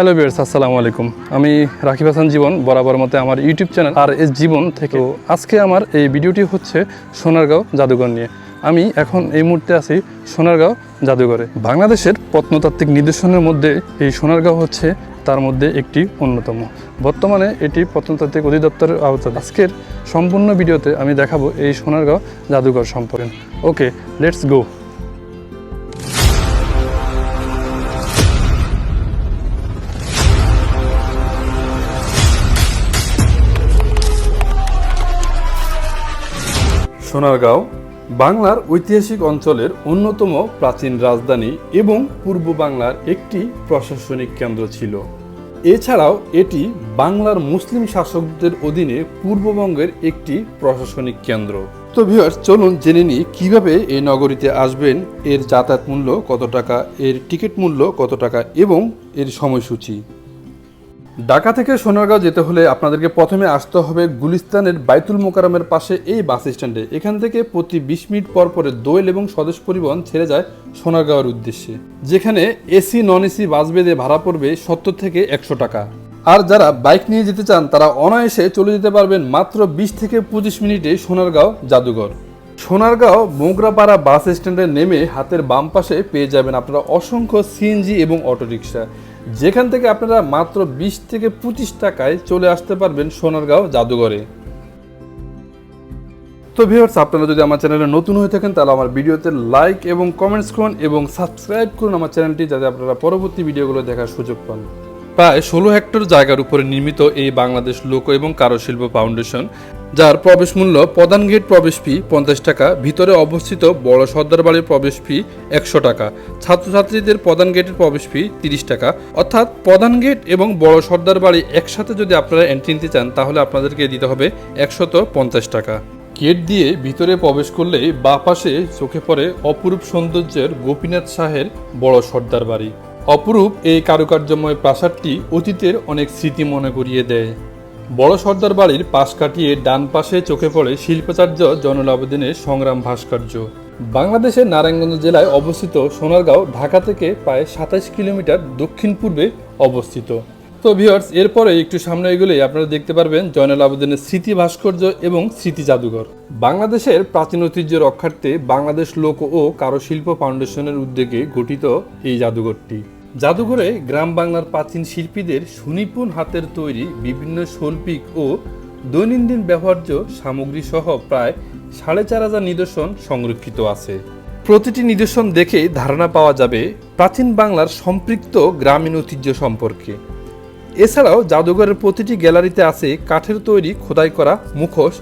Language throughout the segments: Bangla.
হ্যালো বিয়ার্স আসসালামু আলাইকুম। আমি রাকিব হাসান জীবন, বরাবর মতে আমার YouTube channel R S Jibon থেকে। আজকে আমার এই ভিডিওটি হচ্ছে সোনারগাঁও জাদুঘর নিয়ে। আমি এখন এই মুহূর্তে আছি সোনারগাঁও জাদুঘরে। বাংলাদেশের প্রত্নতাত্ত্বিক নিদর্শনের মধ্যে এই সোনারগাঁও হচ্ছে তার মধ্যে একটি অন্যতম। বর্তমানে এটি প্রত্নতাত্ত্বিক অধিদপ্তরের আওতায় আজকের সম্পূর্ণ ভিডিওতে আমি দেখাবো এই সোনারগাঁও জাদুঘর সম্পর্কে। ওকে লেটস গো সোনারগাঁও, বাংলার ঐতিহাসিক অঞ্চলের অন্যতম প্রাচীন রাজধানী এবং পূর্ব বাংলার একটি প্রশাসনিক কেন্দ্র ছিল। এছাড়াও এটি বাংলার মুসলিম শাসকদের অধীনে পূর্ববঙ্গের একটি প্রশাসনিক কেন্দ্র। তো ভিউয়ার্স চলুন জেনে নিই কীভাবে এই নগরীতে আসবেন, এর যাতায়াত মূল্য কত টাকা, এর টিকিট মূল্য কত টাকা এবং এর সময়সূচি। ঢাকা থেকে সোনারগাঁও যেতে হলে আপনাদেরকে প্রথমে আসতে হবে গুলিস্তানের বাইতুল মোকারমের পাশে এই বাস স্ট্যান্ডে। এখান থেকে প্রতি বিশ মিনিট পর পরে দোয়েল এবং স্বদেশ পরিবহন ছেড়ে যায় সোনারগাঁওয়ের উদ্দেশ্যে, যেখানে এসি নন এসি বাস বেঁধে ভাড়া পড়বে সত্তর থেকে একশো টাকা। আর যারা বাইক নিয়ে যেতে চান, তারা অনায়াসে চলে যেতে পারবেন মাত্র বিশ থেকে পঁচিশ মিনিটে সোনারগাঁও জাদুঘর। সোনারগাঁও মোগরাপাড়া বাস স্ট্যান্ডে নেমে হাতের বাম পাশে পেয়ে যাবেন আপনারা অসংখ্য সিএনজি এবং অটোরিকশা। যেখান থেকে আপনারা মাত্র বিশ থেকে পঁচিশ টাকায় চলে আসতে পারবেন সোনারগাঁও জাদুঘরে। তো ভিউয়ার্স আপনারা যদি আমার চ্যানেলে নতুন হয়ে থাকেন, তাহলে আমার ভিডিওতে লাইক এবং কমেন্টস করুন এবং সাবস্ক্রাইব করুন আমার চ্যানেলটি যাতে আপনারা পরবর্তী ভিডিওগুলো দেখার সুযোগ পান। প্রায় ষোলো হেক্টর জায়গার উপরে নির্মিত এই বাংলাদেশ লোক এবং কারুশিল্প ফাউন্ডেশন, যার প্রবেশ মূল্য প্রধান গেট প্রবেশ ফি পঞ্চাশ টাকা, ভিতরে অবস্থিত বড় সর্দার বাড়ির প্রবেশ ফি একশো টাকা, ছাত্রছাত্রীদের প্রধান গেটের প্রবেশ ফি তিরিশ টাকা। অর্থাৎ প্রধান গেট এবং বড় সর্দার বাড়ি একসাথে যদি আপনারা এন্ট্রি নিতে চান, তাহলে আপনাদেরকে দিতে হবে একশত পঞ্চাশ টাকা। গেট দিয়ে ভিতরে প্রবেশ করলেই বা পাশে চোখে পড়ে অপরূপ সৌন্দর্যের গোপীনাথ শাহের বড় সর্দার বাড়ি। অপরূপ এই কারুকার্যময় প্রাসাদটি অতীতের অনেক স্মৃতি মনে করিয়ে দেয়। বড় সর্দার বাড়ির পাশ কাটিয়ে ডান পাশে চোখে পড়ে শিল্পাচার্য জয়নুল আবেদিনের সংগ্রাম ভাস্কর্য। বাংলাদেশের নারায়ণগঞ্জ জেলায় অবস্থিত সোনারগাঁও, ঢাকা থেকে প্রায় সাতাশ কিলোমিটার দক্ষিণ পূর্বে অবস্থিত। তো ভিউয়ার্স এরপরে একটু সামনে এগুলোই আপনারা দেখতে পারবেন জয়নুল আবেদিনের স্মৃতি ভাস্কর্য এবং স্মৃতি জাদুঘর। বাংলাদেশের প্রাচীন ঐতিহ্য রক্ষার্থে বাংলাদেশ লোক ও কারুশিল্প ফাউন্ডেশনের উদ্যোগে গঠিত এই জাদুঘরটি। জাদুঘরে গ্রাম বাংলার প্রাচীন শিল্পীদের সুনিপুণ হাতের তৈরি বিভিন্ন শৈল্পিক ও দৈনন্দিন ব্যবহার্য সামগ্রী সহ প্রায় সাড়ে চার হাজার নিদর্শন সংরক্ষিত আছে। প্রতিটি নিদর্শন দেখে ধারণা পাওয়া যাবে প্রাচীন বাংলার সম্পৃক্ত গ্রামীণ ঐতিহ্য সম্পর্কে। এছাড়াও জাদুঘরের প্রতিটি গ্যালারিতে আছে কাঠের তৈরি খোদাই করা মুখোশ,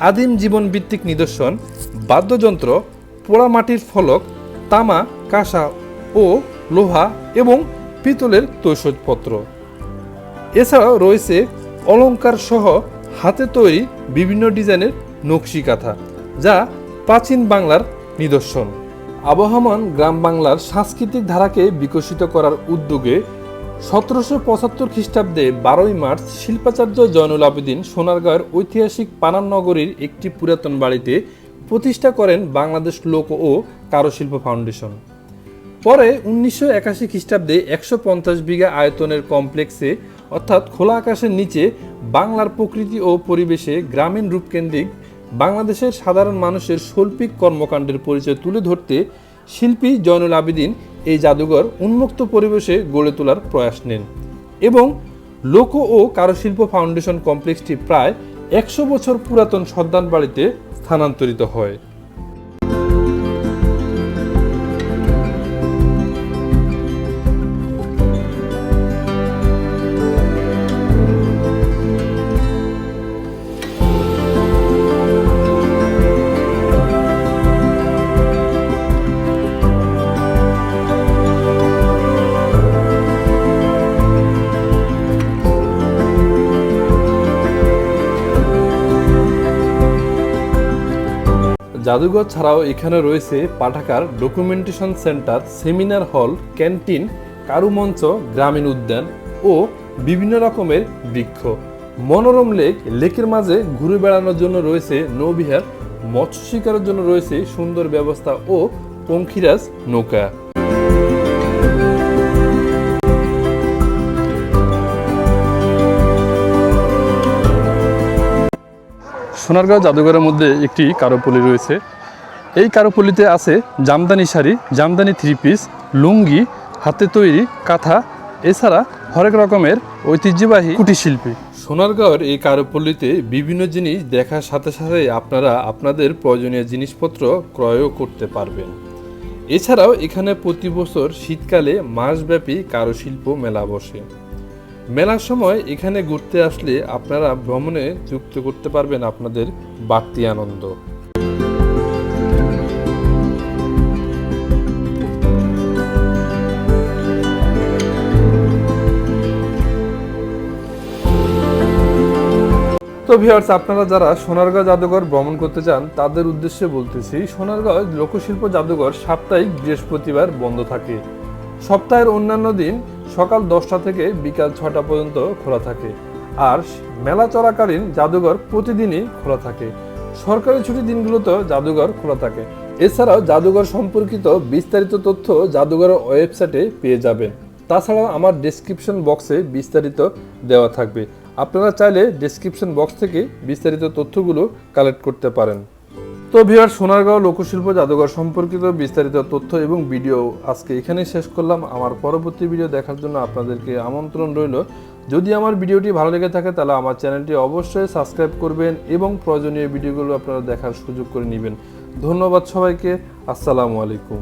আদিম জীবন ভিত্তিক নিদর্শন, বাদ্যযন্ত্র, পোড়ামাটির ফলক, তামা, কাঁসা ও লোহা এবং পিতলের তৈশপত্র এছাড়াও রয়েছে অলংকার সহ হাতে তৈরি বিভিন্ন ডিজাইনের নকশি কাঁথা যা প্রাচীন বাংলার নিদর্শন। আবহমান গ্রাম বাংলার সাংস্কৃতিক ধারাকে বিকশিত করার উদ্যোগে সতেরোশো পঁচাত্তর খ্রিস্টাব্দে বারোই মার্চ শিল্পাচার্য জয়নুল আবেদিন সোনারগাঁওয়ের ঐতিহাসিক পানান নগরীর একটি পুরাতন বাড়িতে প্রতিষ্ঠা করেন বাংলাদেশ লোক ও কারুশিল্প ফাউন্ডেশন। পরে উনিশশো একাশি খ্রিস্টাব্দে একশো পঞ্চাশ বিঘা আয়তনের কমপ্লেক্সে, অর্থাৎ খোলা আকাশের নিচে, বাংলার প্রকৃতি ও পরিবেশে গ্রামীণ রূপকেন্দ্রিক বাংলাদেশের সাধারণ মানুষের শৈল্পিক কর্মকাণ্ডের পরিচয় তুলে ধরতে শিল্পী জয়নুল আবেদিন এই জাদুঘর উন্মুক্ত পরিবেশে গড়ে তোলার প্রয়াস নেন এবং লোক ও কারুশিল্প ফাউন্ডেশন কমপ্লেক্সটি প্রায় একশো বছর পুরাতন সন্তান বাড়িতে স্থানান্তরিত হয়। জাদুঘর ছাড়াও এখানে রয়েছে পাঠাকার documentation centre, seminar hall, canteen, কারুমঞ্চ, গ্রামীণ উদ্যান ও বিভিন্ন রকমের বৃক্ষ। মনোরম লেক, লেকের মাঝে ঘুরে বেড়ানোর জন্য রয়েছে নৌবিহার, মৎস্য শিকারের জন্য রয়েছে সুন্দর ব্যবস্থা ও পঙ্খিরাজ নৌকা। সোনারগাঁও জাদুঘরের মধ্যে একটি কারুপল্লি রয়েছে। এই কারুপল্লিতে আছে জামদানি শাড়ি, জামদানি থ্রি পিস লুঙ্গি, হাতে তৈরি কাঁথা, এছাড়া হরেক রকমের ঐতিহ্যবাহী কুটির শিল্পী। সোনারগাঁওয়ের এই কারুপল্লিতে বিভিন্ন জিনিস দেখার সাথে সাথে আপনারা আপনাদের প্রয়োজনীয় জিনিসপত্র ক্রয়ও করতে পারবেন। এছাড়াও এখানে প্রতি বছর শীতকালে মাসব্যাপী কারুশিল্প মেলা বসে। মেলার সময় এখানে ঘুরতে আসলে আপনারা ভ্রমণে যুক্ত করতে পারবেন আপনাদের বাড়তি আনন্দ। তো ভিউয়ার্স আপনারা যারা সোনারগাঁও জাদুঘর ভ্রমণ করতে চান, তাদের উদ্দেশ্যে বলতেছি, সোনারগাঁও লোকশিল্প জাদুঘর সাপ্তাহিক বৃহস্পতিবার বন্ধ থাকে। সপ্তাহের অন্যান্য দিন সকাল দশটা থেকে বিকাল ছটা পর্যন্ত খোলা থাকে। আর মেলা চলাকালীন জাদুঘর প্রতিদিনই খোলা থাকে। সরকারি ছুটির দিনগুলোতে জাদুঘর খোলা থাকে। এছাড়াও জাদুঘর সম্পর্কিত বিস্তারিত তথ্য জাদুঘরের ওয়েবসাইটে পেয়ে যাবেন। তাছাড়াও আমার ডেসক্রিপশন বক্সে বিস্তারিত দেওয়া থাকবে। আপনারা চাইলে ডেসক্রিপশন বক্স থেকে বিস্তারিত তথ্যগুলো কালেক্ট করতে পারেন। তো ভিউয়ার সোনারগাঁও লোকশিল্প জাদুঘর সম্পর্কিত বিস্তারিত তথ্য এবং ভিডিও আজকে এখানেই শেষ করলাম। আমার পরবর্তী ভিডিও দেখার জন্য আপনাদেরকে আমন্ত্রণ রইল। যদি আমার ভিডিওটি ভালো লেগে থাকে, তাহলে আমার চ্যানেলটি অবশ্যই সাবস্ক্রাইব করবেন এবং প্রয়োজনীয় ভিডিওগুলো আপনারা দেখার সুযোগ করে নেবেন। ধন্যবাদ সবাইকে। আসসালামু আলাইকুম।